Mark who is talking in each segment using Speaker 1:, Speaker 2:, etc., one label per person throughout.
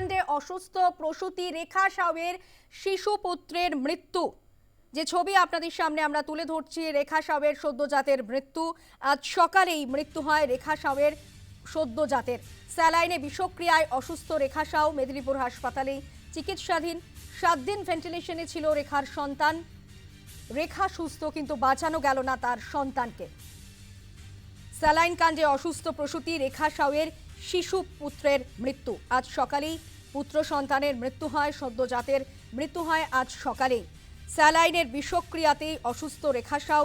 Speaker 1: কাণ্ডে অসুস্থ প্রসূতি রেখা সাউয়ের শিশু পুত্রের মৃত্যু। যে ছবি আপনাদের সামনে আমরা তুলে ধরছি, রেখা সাউয়ের সদ্যজাতের মৃত্যু। আজ সকালেই মৃত্যু হয় রেখা সাউয়ের সদ্যজাতের। স্যালাইনে বিষক্রিয়ায় অসুস্থ রেখা সাউ মেদিনীপুর হাসপাতালে চিকিৎসাধীন সাত দিন ভেন্টিলেশনে ছিল রেখার সন্তান। রেখা সুস্থ, কিন্তু বাঁচানো গেল না তার সন্তানকে। স্যালাইন কাণ্ডে অসুস্থ প্রসূতি রেখা সাউয়ের শিশু পুত্রের মৃত্যু। আজ সকালেই পুত্র সন্তানের মৃত্যু হয় সদ্যজাতের মৃত্যু হয় আজ সকালেই। স্যালাইনের বিষক্রিয়াতেই অসুস্থ রেখা সাউ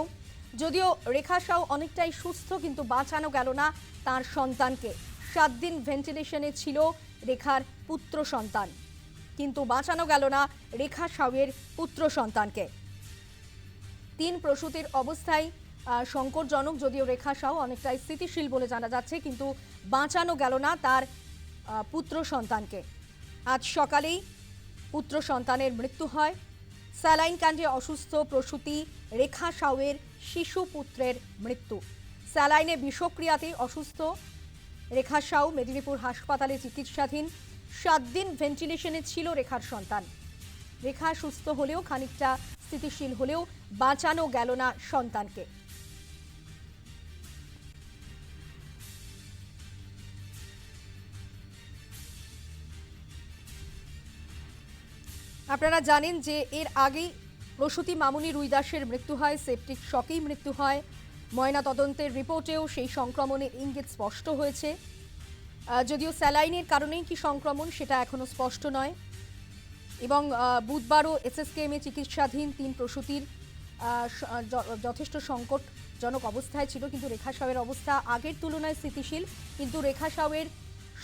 Speaker 1: যদিও রেখা সাউ অনেকটাই সুস্থ, কিন্তু বাঁচানো গেল না তার সন্তানকে। সাত দিন ভেন্টিলেশনে ছিল রেখার পুত্র সন্তান। কিন্তু বাঁচানো গেল না রেখা সাউয়ের পুত্র সন্তানকে। তিন প্রসূতির অবস্থায় সংকটজনক, যদিও রেখা সাউ অনেকটাই স্থিতিশীল বলে জানা যাচ্ছে, কিন্তু বাঁচানো গেল না তার পুত্র সন্তানকে। আজ সকালেই পুত্র সন্তানের মৃত্যু হয়। স্যালাইন কাণ্ডে অসুস্থ প্রসূতি রেখা সাউয়ের শিশু পুত্রের মৃত্যু। স্যালাইনে বিষক্রিয়াতে অসুস্থ রেখা সাউ মেদিনীপুর হাসপাতালে চিকিৎসাধীন। সাত দিন ভেন্টিলেশনে ছিল রেখার সন্তান। রেখা সুস্থ হলেও খানিকটা স্থিতিশীল হলেও বাঁচানো গেল না সন্তানকে। আপনারা জানেন যে এর আগেই প্রসূতি মামুনি রুইদাসের মৃত্যু হয়, সেপটিক শকেই মৃত্যু হয়। ময়না তদন্তের রিপোর্টেও সেই সংক্রমণের ইঙ্গিত স্পষ্ট হয়েছে। যদিও স্যালাইনের কারণেই কি সংক্রমণ সেটা এখনও স্পষ্ট নয়। এবং বুধবারও এসএসকেএমে চিকিৎসাধীন তিন প্রসূতির যথেষ্ট সংকটজনক অবস্থায় ছিল। কিন্তু রেখা সাউয়ের অবস্থা আগের তুলনায় স্থিতিশীল। কিন্তু রেখা সাউয়ের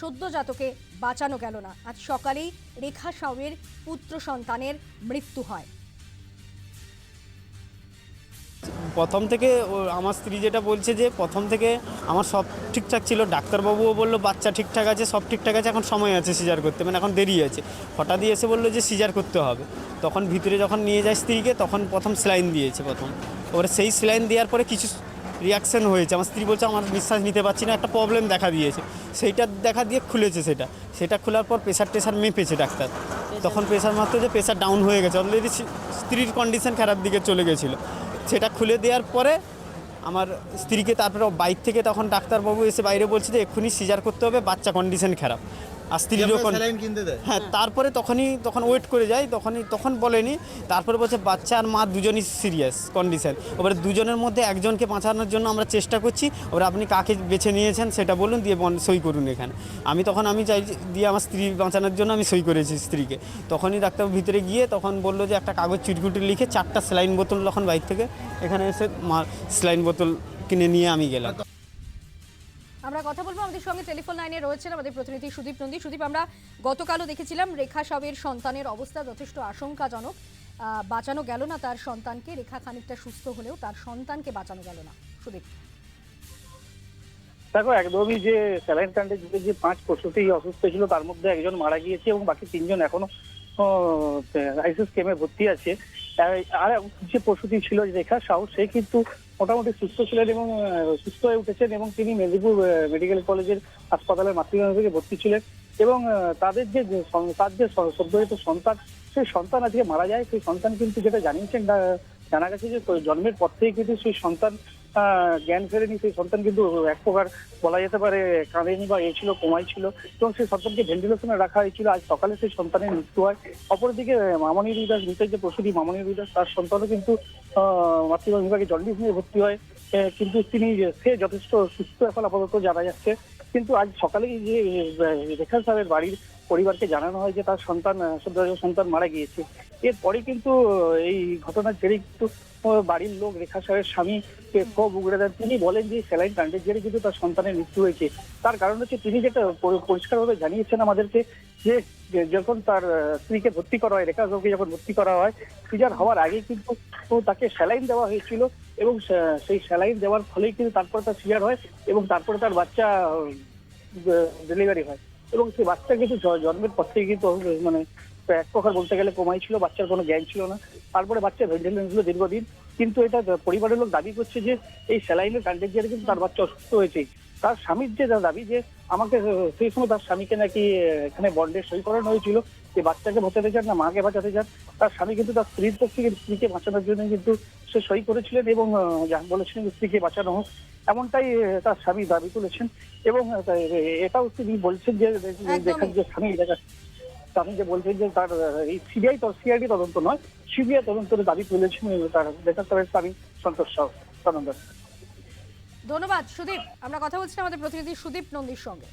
Speaker 1: সদ্যজাতকে বাঁচানো গেল না। আজ সকালেই রেখা সাউয়ের পুত্র সন্তানের মৃত্যু হয়।
Speaker 2: প্রথম থেকে আমার স্ত্রী যেটা বলছে যে, প্রথম থেকে আমার সব ঠিকঠাক ছিল। ডাক্তারবাবুও বলল, বাচ্চা ঠিকঠাক আছে, সব ঠিকঠাক আছে, এখন সময় আছে সিজার করতে। মানে এখন দেরি আছে। হঠাৎই এসে বলল যে, সিজার করতে হবে। তখন ভিতরে যখন নিয়ে যায় স্ত্রীকে, তখন প্রথম স্লাইন দিয়েছে প্রথম। এবারে সেই স্লাইন দেওয়ার পরে কিছু রিয়াকশন হয়েছে। আমার স্ত্রী বলছে, আমার নিঃশ্বাস নিতে পারছি না, একটা প্রবলেম দেখা দিয়েছে। সেইটা দেখা দিয়ে খুলেছে সেটা। সেটা খোলার পর প্রেশার টেশার মেপেছে ডাক্তার। তখন প্রেশার মাত্র যে প্রেশার ডাউন হয়ে গেছে। অলরেডি স্ত্রীর কন্ডিশন খারাপ দিকে চলে গেছিল। সেটা খুলে দেওয়ার পরে আমার স্ত্রীকে তারপরে বাইক থেকে তখন ডাক্তারবাবু এসে বাইরে বলছে যে, এক্ষুনি সিজার করতে হবে, বাচ্চা কন্ডিশন খারাপ। আর
Speaker 3: কিনতে দেয়।
Speaker 2: হ্যাঁ তারপরে তখনই তখন ওয়েট করে যাই তখনই তখন বলেনি। তারপরে বলছে বাচ্চা আর মা দুজনই সিরিয়াস কন্ডিশন এবারে দুজনের মধ্যে একজনকে বাঁচানোর জন্য আমরা চেষ্টা করছি। এবার আপনি কাকে বেছে নিয়েছেন সেটা বলুন দিয়ে বন- সই করুন এখানে। আমি তখন আমি চাই দিয়ে আমার স্ত্রী বাঁচানোর জন্য আমি সই করেছি স্ত্রীকে। তখনই ডাক্তার ভিতরে গিয়ে তখন বলল যে একটা কাগজ চিটকুটি লিখে চারটা স্যালাইন বোতল তখন বাইর থেকে এখানে এসে মা স্যালাইন বোতল কিনে নিয়ে আমি গেলাম।
Speaker 1: আমরা কথা বলব আমাদের সঙ্গে টেলিফোন লাইনে রয়েছেন আমাদের প্রতিনিধি সুদীপ নন্দী। সুদীপ, আমরা গতকালও দেখেছিলাম রেখা সাবের সন্তানের অবস্থা যথেষ্ট আশঙ্কাজনক। বাঁচানো গেল না তার সন্তানকে, রেখা খানিকটা সুস্থ হলেও তার সন্তানকে বাঁচানো গেল না। সুদীপ।
Speaker 4: দেখো, একদমই যে স্যালাইন কাণ্ডে যে পাঁচ প্রসূতি অসুস্থ ছিল, তার মধ্যে একজন মারা গিয়েছে এবং বাকি তিনজন এখনও আইসিস কেমে ভর্তি আছে। আর- যে প্রসূতি ছিল রেখা সাউ সে কিন্তু মোটামুটি সুস্থ ছিলেন এবং সুস্থ হয়ে উঠেছেন এবং তিনি মেদিনীপুর মেডিকেল কলেজের হাসপাতালের মাতৃবিভাগে ভর্তি ছিলেন এবং তাদের যে তার যে সদ্যজাত সন্তান, সেই সন্তান আজকে মারা যায়। সেই সন্তান কিন্তু যেটা জানিয়েছেন জানা গেছে যে জন্মের পর থেকে কিন্তু সেই সন্তান জ্ঞান ফেরেনি সেই সন্তান কিন্তু এক প্রকার বলা যেতে পারে কাঁদেনি বা এ ছিল কমাই ছিল। এবং সেই সন্তানকে ভেন্টিলেশনে রাখা হয়েছিল। আজ সকালে সেই সন্তানের মৃত্যু হয়। অপরদিকে মামনি রুইদাস মৃতের যে প্রসূতি মামনি রুইদাস তার সন্তানও কিন্তু আহ, মাতৃভাগ বিভাগে জন্ডিস নিয়ে ভর্তি হয়। কিন্তু তিনি সে যথেষ্ট সুস্থ এখন আপাতত জানা যাচ্ছে। কিন্তু আজ সকালেই যে রেখা সাহেবের বাড়ির পরিবারকে জানানো হয় যে তার সন্তান সন্তান মারা গিয়েছে। এরপরে কিন্তু এই ঘটনার জেরে কিন্তু বাড়ির লোক রেখা সাহেবের স্বামী ক্ষোভ উগড়ে দেন তিনি বলেন যে, স্যালাইন কাণ্ডের জেরে কিন্তু তার সন্তানের মৃত্যু হয়েছে। তার কারণ হচ্ছে, তিনি যেটা পরিষ্কারভাবে জানিয়েছেন আমাদেরকে, যে যখন তার স্ত্রীকে ভর্তি করা হয়, রেখা সাহেবকে যখন ভর্তি করা হয় সিজার হওয়ার আগে কিন্তু তাকে স্যালাইন দেওয়া হয়েছিল এবং সেই স্যালাইন দেওয়ার ফলেই কিন্তু তারপরে তার সিজার হয় এবং তারপরে তার বাচ্চা ডেলিভারি হয়। এবং সেই বাচ্চা কিন্তু জন্মের পর থেকে কিন্তু মানে এক প্রকার বলতে গেলে কমাই ছিল, বাচ্চার কোনো জ্ঞান ছিল না। তারপরে বাচ্চা ভেন্টিলেশন ছিল দীর্ঘদিন। কিন্তু এটা পরিবারের লোক দাবি করছে যে এই স্যালাইনের কাণ্ডের জেরে কিন্তু তার বাচ্চা অসুস্থ হয়েছে। তার স্বামীর যে দাবি যে আমাকে সেই সময় তার স্বামীকে নাকি এখানে বন্ডে সই করানো হয়েছিল যে বাচ্চাকে বাঁচাতে চান না, মাকে বাঁচাতে চান। তার স্বামী কিন্তু তার স্ত্রীর পক্ষ স্ত্রীকে বাঁচানোর জন্য কিন্তু সে সই করেছিলেন এবং বলেছিলেন স্ত্রীকে বাঁচানো হোক। এমনটাই তার স্বামী দাবি তুলেছেন এবং এটাও তিনি বলছেন যে। দেখার যে স্বামী স্বামী যে বলছেন যে তার এই সিবিআই সিআইডি তদন্ত নয় সিবিআই তদন্তের দাবি তুলেছেন এবং তার দেখা তার স্বামী সন্তোষ সাউ তদন্ত
Speaker 1: ধন্যবাদ সুদীপ। আমরা কথা বলছি আমাদের প্রতিনিধি সুদীপ নন্দীর সঙ্গে।